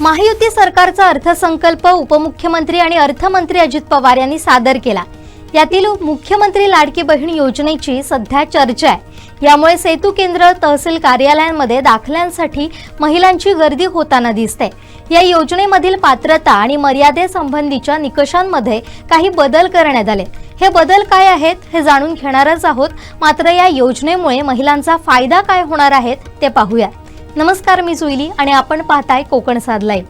महायुती सरकारचा अर्थसंकल्प उपमुख्यमंत्री आणि अर्थमंत्री अजित पवार यांनी सादर केला. यातील मुख्यमंत्री लाडकी बहीण योजनेची सध्या चर्चा आहे. यामुळे सेतू केंद्र तहसील कार्यालयांमध्ये दाखल्यांसाठी महिलांची गर्दी होताना दिसते. या योजनेमधील पात्रता आणि मर्यादेसंबंधीच्या निकषांमध्ये काही बदल करण्यात आले. हे बदल काय आहेत हे जाणून घेणारच आहोत. मात्र या योजनेमुळे महिलांचा फायदा काय होणार आहेत ते पाहूया. नमस्कार मी जुईली आणि आपण पाहताय कोकण साधलाय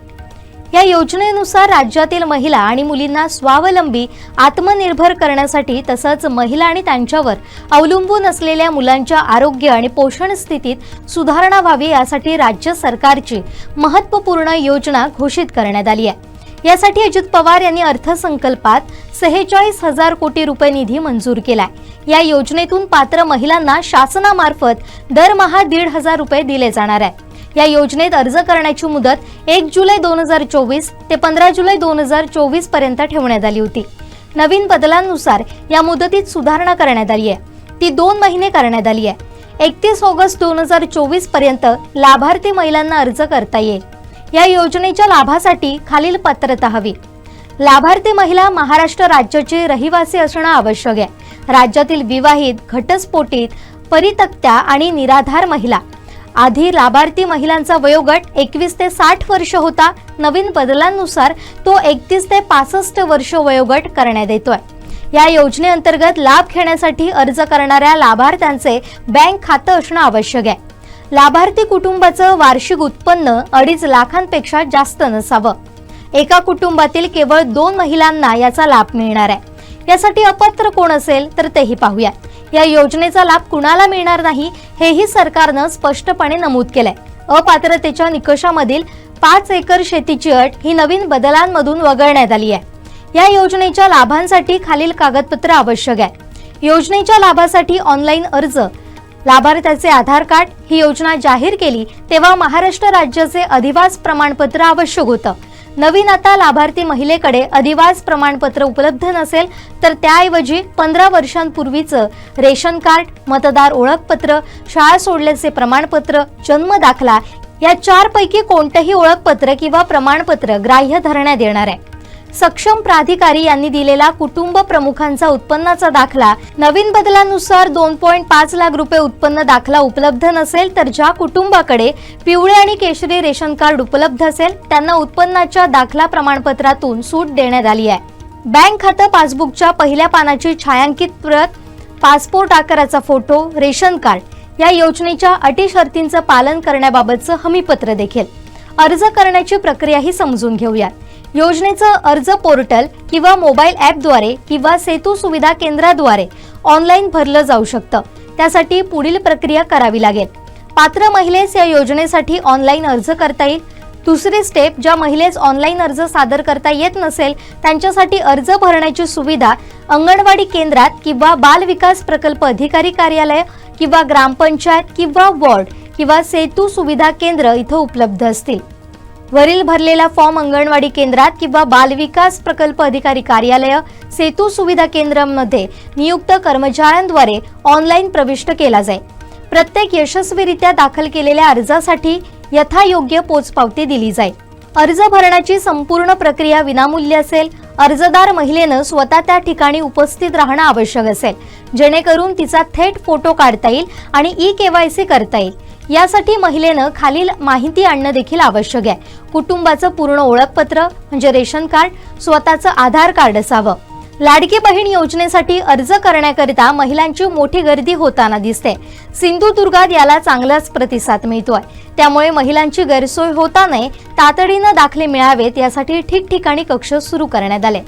या योजनेनुसार राज्यातील महिला आणि मुलींना स्वावलंबी आत्मनिर्भर करण्यासाठी तसंच महिला आणि त्यांच्यावर अवलंबून असलेल्या मुलांच्या आरोग्य आणि पोषण स्थितीत सुधारणा व्हावी यासाठी राज्य सरकारची महत्त्वपूर्ण योजना घोषित करण्यात आली आहे. यासाठी अजित पवार यांनी अर्थसंकल्पात सेहेचाळीस हजार कोटी रुपये निधी मंजूर केलाय. या योजनेतून पात्र महिलांना शासनामार्फत दरमहा दीड हजार रुपये दिले जाणार आहे. या योजनेत अर्ज करण्याची मुदत एक जुलै दोन हजार चोवीस ते पंधरा जुलै दोन हजार चोवीसपर्यंत ठेवण्यात आली होती. नवीन बदलांनुसार या मुदतीत सुधारणा करण्यात आली आहे. ती दोन महिने करण्यात आली आहे. एकतीस ऑगस्ट दोन हजार चोवीसपर्यंत लाभार्थी महिलांना अर्ज करता येईल. या योजनेच्या लाभासाठी खालील पात्रता हवी. लाभार्थी महिला महाराष्ट्र राज्याची रहिवासी असणं आवश्यक आहे. राज्यातील विवाहित घटस्फोटीत परितक्त्या आणि निराधार महिला. आधी लाभार्थी महिलांचा वयोगट एकवीस ते साठ वर्ष होता. नवीन बदलांनुसार तो एकतीस ते पासष्ट वर्ष वयोगट करण्यात येतोय. या योजनेअंतर्गत लाभ घेण्यासाठी अर्ज करणाऱ्या लाभार्थ्यांचे बँक खातं असणं आवश्यक आहे. लाभार्थी कुटुंबाचं वार्षिक उत्पन्न अडीच लाखांपेक्षा जास्त नसावं. एका कुटुंबातील केवळ दोन महिलांना याचा लाभ मिळणार आहे. यासाठी अपात्र कोण असेल तर तेही पाहूया. या योजनेचा लाभ कुणाला मिळणार नाही हेही सरकारनं स्पष्टपणे नमूद केलंय. अपात्रतेच्या निकषामधील पाच एकर शेतीची अट ही नवीन बदलांमधून वगळण्यात आली आहे. या योजनेच्या लाभांसाठी खालील कागदपत्र आवश्यक आहे. योजनेच्या लाभासाठी ऑनलाईन अर्ज लाभार्थ्याचे आधार कार्ड ही योजना जाहीर केली तेव्हा महाराष्ट्र राज्याचे अधिवास प्रमाणपत्र आवश्यक होतं. नवीन आता लाभार्थी महिलेकडे अधिवास प्रमाणपत्र उपलब्ध नसेल तर त्याऐवजी पंधरा वर्षांपूर्वीचं रेशन कार्ड मतदार ओळखपत्र शाळा सोडल्याचे प्रमाणपत्र जन्म दाखला या चारपैकी कोणतंही ओळखपत्र किंवा प्रमाणपत्र ग्राह्य धरण्यात येणार आहे. सक्षम प्राधिकारी यांनी दिलेला कुटुंब प्रमुखांचा उत्पन्नाचा दाखला. नवीन बदलानुसार दोन पॉईंट पाच लाख रुपये उत्पन्न दाखला उपलब्ध नसेल तर ज्या कुटुंबाकडे पिवळे आणि केशरी रेशन कार्ड उपलब्ध असेल त्यांना उत्पन्नाच्या दाखला प्रमाणपत्रातून सूट देण्यात आली आहे. बँक खातं पासबुकच्या पहिल्या पानाची छायांकित प्रत पासपोर्ट आकाराचा फोटो रेशन कार्ड या योजनेच्या अटी शर्तींचं पालन करण्याबाबतचं हमीपत्र देखील. अर्ज करण्याची प्रक्रियाही समजून घेऊयात. योजनेचं अर्ज पोर्टल किंवा मोबाईल ॲपद्वारे किंवा सेतू सुविधा केंद्राद्वारे ऑनलाईन भरलं जाऊ शकतं. त्यासाठी पुढील प्रक्रिया करावी लागेल. पात्र महिलेस या योजनेसाठी ऑनलाईन अर्ज करता येईल. दुसरी स्टेप ज्या महिलेस ऑनलाईन अर्ज सादर करता येत नसेल त्यांच्यासाठी अर्ज भरण्याची सुविधा अंगणवाडी केंद्रात किंवा बाल विकास प्रकल्प अधिकारी कार्यालय किंवा ग्रामपंचायत किंवा वॉर्ड किंवा सेतू सुविधा केंद्र इथं उपलब्ध असतील. वरील भरलेला फॉर्म अंगणवाडी केंद्रात किंवा बालविकास प्रकल्प अधिकारी कार्यालय सेतू सुविधा केंद्रामध्ये नियुक्त कर्मचाऱ्यांद्वारे ऑनलाईन प्रविष्ट केला जाईल. प्रत्येक यशस्वीरित्या दाखल केलेल्या अर्जासाठी यथायोग्य पोचपावती दिली जाईल. अर्ज भरण्याची संपूर्ण प्रक्रिया विनामूल्य असेल अर्जदार महिलेनं स्वतः त्या ठिकाणी उपस्थित राहणं आवश्यक असेल. जेणेकरून तिचा थेट फोटो काढता येईल आणि ई केवायसी करता येईल. यासाठी महिलेनं खालील माहिती आणणं देखील आवश्यक आहे. कुटुंबाचं पूर्ण ओळखपत्र म्हणजे रेशन कार्ड स्वतःचं आधार कार्ड असावं. लाडकी बहीण योजनेसाठी अर्ज करण्याकरिता महिलांची मोठी गर्दी होताना दिसते. सिंधुदुर्गात याला चांगलाच प्रतिसाद मिळतोय. त्यामुळे महिलांची गैरसोय होता नये तातडीनं दाखले मिळावेत यासाठी ठिकठिकाणी कक्ष सुरू करण्यात आले.